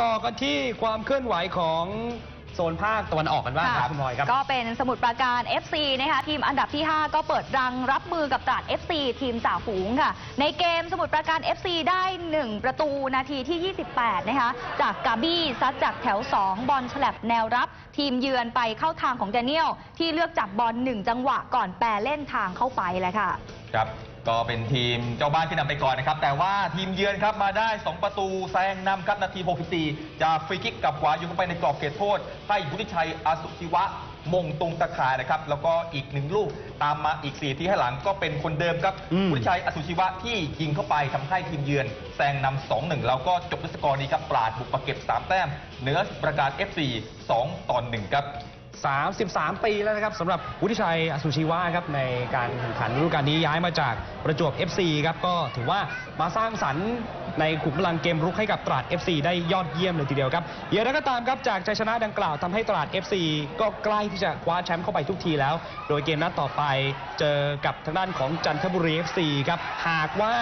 ต่อกันที่ความเคลื่อนไหวของโซนภาคตะวันออกกันบ้างครับคุณพลอยครับก็เป็นสมุทรปราการ FC นะคะทีมอันดับที่ 5 ก็เปิดรังรับมือกับตราด FC ทีมจ่าฝูงค่ะ ในเกมสมุทรปราการ FC ได้ 1 ประตูนาทีที่ 28 นะคะ จากกาบี้ซัดจากแถว 2 บอลฉลับแนวรับ ทีมเยือนไปเข้าทางของแดเนียล ที่เลือกจับบอล1จังหวะก่อนแปรเล่นทางเข้าไปเลยค่ะ ครับ ก็เป็นทีมเจ้าบ้านที่นำไปก่อนนะครับ แต่ว่าทีมเยือนครับมาได้ 2 ประตูแซงนำครับนาที 64 จากฟรีคิกกับขวาอยู่เข้าไปในกรอบเขตโทษ ให้วุฒิชัยอาสุชิวะมงตรงตะข่ายนะครับ แล้วก็อีกหนึ่งลูกตามมาอีก4ที่ให้หลังก็เป็นคนเดิมครับอืมวุฒิชัยอาสุชิวะที่ยิงเข้าไปทำให้ทีมเยือนแซงนำ2-1 แล้วก็จบด้วยสกอร์นี้ครับปราดบุกมาเก็บ 3 แต้มเหนือประกาศ FC 2 ต่อ1ครับ33 ปีแล้วนะครับสำหรับวุฒิชัยอสุชีวะครับในการแข่งขันฤดูกาลนี้ย้ายมาจาก ประจวบ FC ครับก็ถือว่ามาสร้างสรรค์ในขุมพลังเกมรุกให้กับตราด FC ได้ยอดเยี่ยมเลยทีเดียวครับอย่างไรก็ตามครับจากชัยชนะดังกล่าวทำให้ตราด FC ก็ใกล้ที่จะคว้าแชมป์เข้าไปทุกทีแล้ว โดยเกมนัดต่อไปเจอกับทางด้านของจันทบุรี FC ครับหากว่า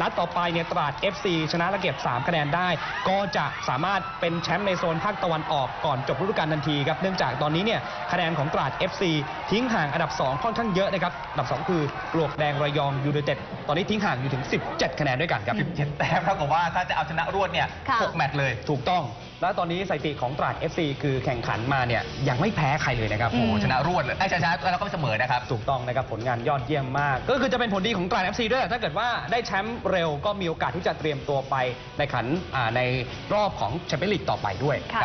นัดต่อไปเนี่ยตราด FC ชนะและเก็บ 3 คะแนนได้ ก็จะสามารถเป็นแชมป์ในโซนภาคตะวันออกก่อนจบฤดูกาลทันทีครับเนื่องจากตอนนี้เนี่ยคะแนนของตราด FC ทิ้งห่างอันดับ 2 ค่อนข้างเยอะนะครับอันดับ 2 คือปลวกแดงระยองยูไนเต็ดตอนนี้ทิ้งห่างอยู่ถึง 17 คะแนนด้วยกันครับ 17 แต้มเท่ากับว่าถ้าจะเอาชนะรวดเนี่ยค่ะ 6แมตช์เลย ถูกต้อง แล้วตอนนี้สถิติของตราด FC คือแข่งขันมาเนี่ยยังไม่แพ้ใครเลยนะครับอืมโอ้โหชนะรวดเลยไอ้ยชนะแล้วก็ไม่เสมอนะครับ ถูกต้องนะครับผลงานยอดเยี่ยมมาก ก็คือจะเป็นผลดีของตราด FC ด้วยแหละถ้าเกิดว่าได้แชมป์เร็วก็มีโอกาสที่จะเตรียมตัวไปในขันอ่าในรอบของแชมเปี้ยนลีกต่อไปด้วย ค่ะ